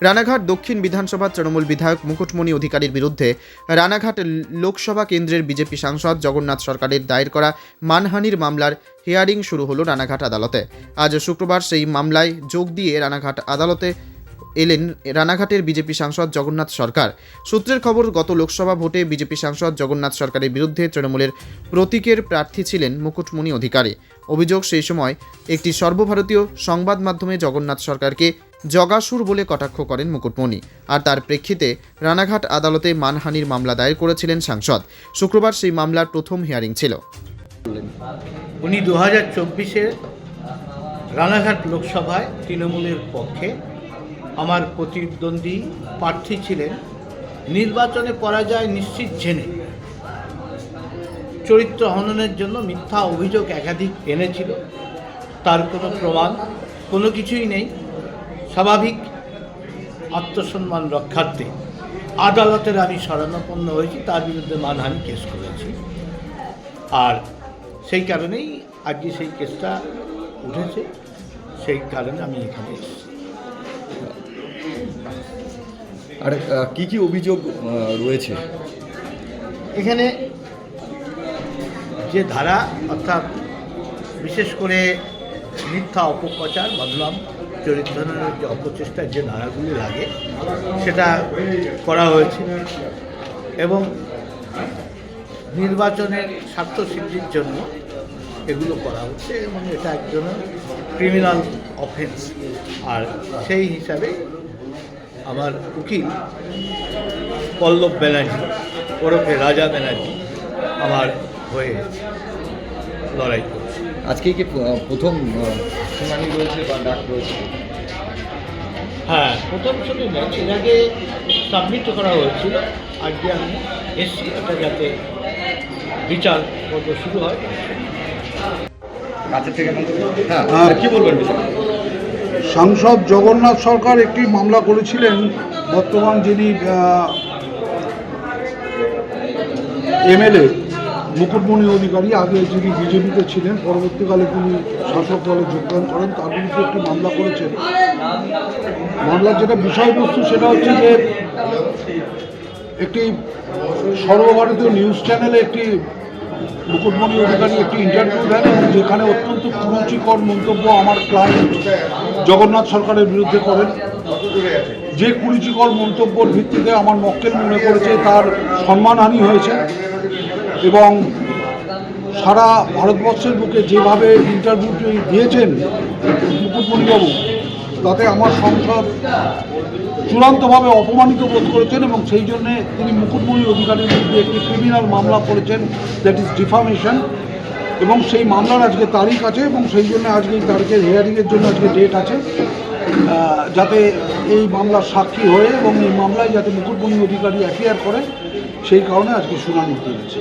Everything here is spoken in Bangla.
রানাঘাট দক্ষিণ বিধানসভার তৃণমূল বিধায়ক মুকুটমণি অধিকারীর বিরুদ্ধে রানাঘাট লোকসভা কেন্দ্রের বিজেপি সাংসদ জগন্নাথ সরকারের দায়ের করা মানহানির মামলার হিয়ারিং শুরু হলো রানাঘাট আদালতে। আজ শুক্রবার সেই মামলায় যোগ দিয়ে রানাঘাট আদালতে এলেন রানাঘাটের বিজেপি সাংসদ জগন্নাথ সরকার। সূত্রের খবর, গত লোকসভা ভোটে বিজেপি সাংসদ জগন্নাথ সরকারের বিরুদ্ধে তৃণমূলের প্রতীকের প্রার্থী ছিলেন মুকুটমণি অধিকারী। অভিযোগ সেই সময় একটি সর্বভারতীয় সংবাদ মাধ্যমে জগন্নাথ সরকারকে জগাসুর বলে কটাক্ষ করেন মুকুটমণি। আর তার প্রেক্ষিতে রানাঘাট আদালতে মানহানির মামলা দায়ের করেছিলেন সাংসদ। শুক্রবার সেই মামলার প্রথম হিয়ারিং ছিল। উনি দু হাজার চব্বিশে রানাঘাট লোকসভায় তৃণমূলের পক্ষে আমার প্রতিদ্বন্দ্বী প্রার্থী ছিলেন। নির্বাচনে পরাজয় নিশ্চিত জেনে চরিত্র হননের জন্য মিথ্যা অভিযোগ একাধিক এনেছিল। তার কোনো প্রমাণ কোনো কিছুই নেই। স্বাভাবিক আত্মসম্মান রক্ষার্থে আদালতের আমি শরণাপন্ন হয়েছি তার বিরুদ্ধে মানহানি কেস করেছি। আর সেই কারণেই আজকে সেই কেসটা উঠেছে সেই কারণে আমি এখানে এসেছি। আর কি কি অভিযোগ রয়েছে? এখানে যে ধারা অর্থাৎ বিশেষ করে মিথ্যা অপপ্রচার বদনাম চরিত্রের যে অপচেষ্টার যে ধারাগুলি লাগে, সেটা করা হয়েছে। এবং নির্বাচনের স্বার্থ সিদ্ধির জন্য এগুলো করা হচ্ছে এবং এটা একজন ক্রিমিনাল অফেন্স আর সেই হিসাবে আমার উকিল পল্লব ব্যানার্জি, ওরফে রাজা ব্যানার্জি, আমার হয়ে লড়াই আজকে কি প্রথম শুনানি রয়েছে বা ডাক রয়েছে? হ্যাঁ প্রথম শুধু নয় এর আগে সাবমিট করা হয়েছিল। আজকে আমি এসছি এটা যাতে বিচার পর্ব শুরু হয়। কাছের থেকে হ্যাঁ। আর কি বলবেন সাংসদ জগন্নাথ সরকার একটি মামলা করেছিলেন। বর্তমান যিনি এমএলএ মুকুটমণি অধিকারী, আগে যিনি বিজেপিতে ছিলেন, পরবর্তীকালে তিনি শাসক দলে যোগদান করেন। তার বিরুদ্ধে একটি মামলা করেছেন। মামলার যেটা বিষয়বস্তু, সেটা হচ্ছে যে একটি সর্বভারতীয় নিউজ চ্যানেলে একটি মুকুটমণি অধিকারী একটি ইন্টারভিউ দেন, যেখানে অত্যন্ত কুরুচিকর মন্তব্য আমার ক্লায়েন্ট জগন্নাথ সরকারের বিরুদ্ধে করেন। যে কুরুচিকর মন্তব্যর ভিত্তিতে আমার মক্কেল মনে করেছে, তার সম্মানহানি হয়েছে। এবং সারা ভারতবর্ষের বুকে যেভাবে ইন্টারভিউটি দিয়েছেন মুকুটমণিবাবু তাতে আমার সংসদ চূড়ান্তভাবে অপমানিত বোধ করেছেন এবং সেই জন্যে তিনি মুকুটমণি অধিকারীর বিরুদ্ধে একটি ক্রিমিনাল মামলা করেছেন দ্যাট ইজ ডিফামেশন এবং সেই মামলার আজকে তারিখ আছে এবং সেই জন্য আজকে এই তারিখের হিয়ারিংয়ের জন্য আজকে ডেট আছে যাতে এই মামলার সাক্ষী হয়ে এবং এই মামলায় যাতে মুকুটমণি অধিকারী অ্যাপিয়ার করে, সেই কারণে আজকে শুনানি দিয়েছে